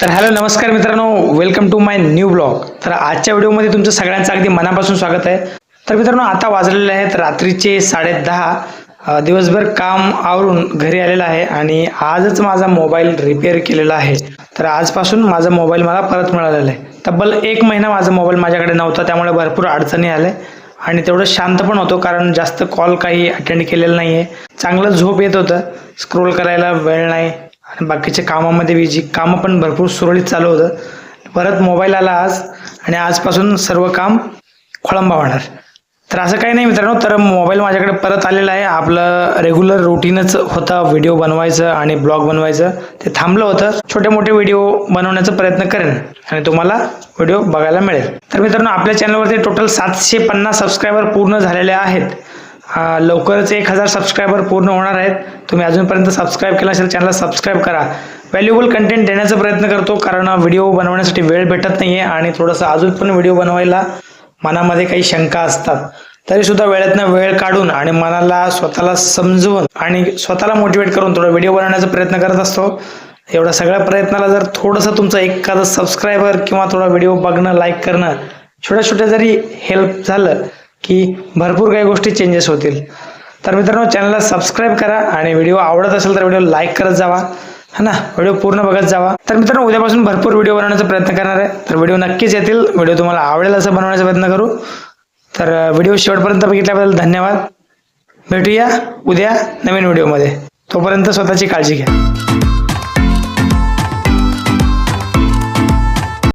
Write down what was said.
तर हॅलो नमस्कार मित्रांनो. Welcome to my new blog तर आजच्या व्हिडिओमध्ये तुमचं सगळ्यांचं अगदी मनापासून स्वागत आहे. तर मित्रांनो आता वाजलेले आहेत रात्रीचे साडे दहा दिवसभर काम आवरून घरी आलेलं आहे आणि आजच माझा मोबाईल रिपेअर केलेला आहे. तर आजपासून माझा मोबाईल मला परत मिळालेला आहे. तब्बल एक महिना माझा मोबाईल माझ्याकडे नव्हता त्यामुळे भरपूर अडचणी आल्या. आणि तेवढं शांत पण होतो कारण जास्त कॉल काही अटेंड केलेलं नाही आहे चांगलं झोप येत होतं. स्क्रोल करायला वेळ नाही. आणि बाकीच्या कामामध्ये बिजी कामं पण भरपूर सुरळीत चालू होतं. परत मोबाईल आला आज आणि आजपासून सर्व काम खोळंबा होणार. तर असं काही नाही मित्रांनो तर मोबाईल माझ्याकडे परत आलेला आहे. आपलं रेग्युलर रुटीनच होता व्हिडिओ बनवायचं आणि ब्लॉग बनवायचं. ते थांबलं होतं. छोटे मोठे व्हिडिओ बनवण्याचा प्रयत्न करेन आणि तुम्हाला व्हिडिओ बघायला मिळेल. तर मित्रांनो आपल्या चॅनलवरती टोटल सातशे पन्नास सबस्क्रायबर पूर्ण झालेले आहेत. लवकरच एक हजार सबस्क्रायबर पूर्ण होणार आहेत. तुम्ही अजूनपर्यंत सबस्क्राईब केला असेल चॅनलला सबस्क्राईब करा. व्हॅल्युएबल कंटेंट देण्याचा प्रयत्न करतो कारण व्हिडिओ बनवण्यासाठी वेळ भेटत नाही आहे आणि थोडंसं अजून पण व्हिडिओ बनवायला मनामध्ये काही शंका असतात. तरीसुद्धा वेळेतनं वेळ काढून आणि मनाला स्वतःला समजवून आणि स्वतःला मोटिवेट करून थोडा व्हिडिओ बनवण्याचा प्रयत्न करत असतो. एवढ्या सगळ्या प्रयत्नाला जर थोडंसं तुमचं एखादं सबस्क्रायबर किंवा थोडा व्हिडिओ बघणं लाईक करणं छोट्या छोट्या जरी हेल्प झालं की भरपूर काही गोष्टी चेंजेस होतील. तर मित्रांनो चॅनलला सबस्क्राईब करा आणि व्हिडिओ आवडत असेल तर व्हिडिओ लाईक करत जावा है ना? व्हिडिओ पूर्ण बघत जावा. तर मित्रांनो उद्यापासून भरपूर व्हिडिओ बनवण्याचा प्रयत्न करणार आहे. तर व्हिडिओ नक्कीच येतील. व्हिडिओ तुम्हाला आवडेल असं बनवण्याचा प्रयत्न करू. तर व्हिडिओ शेवटपर्यंत बघितल्याबद्दल धन्यवाद. भेटूया उद्या नवीन व्हिडिओमध्ये तोपर्यंत स्वतःची काळजी घ्या.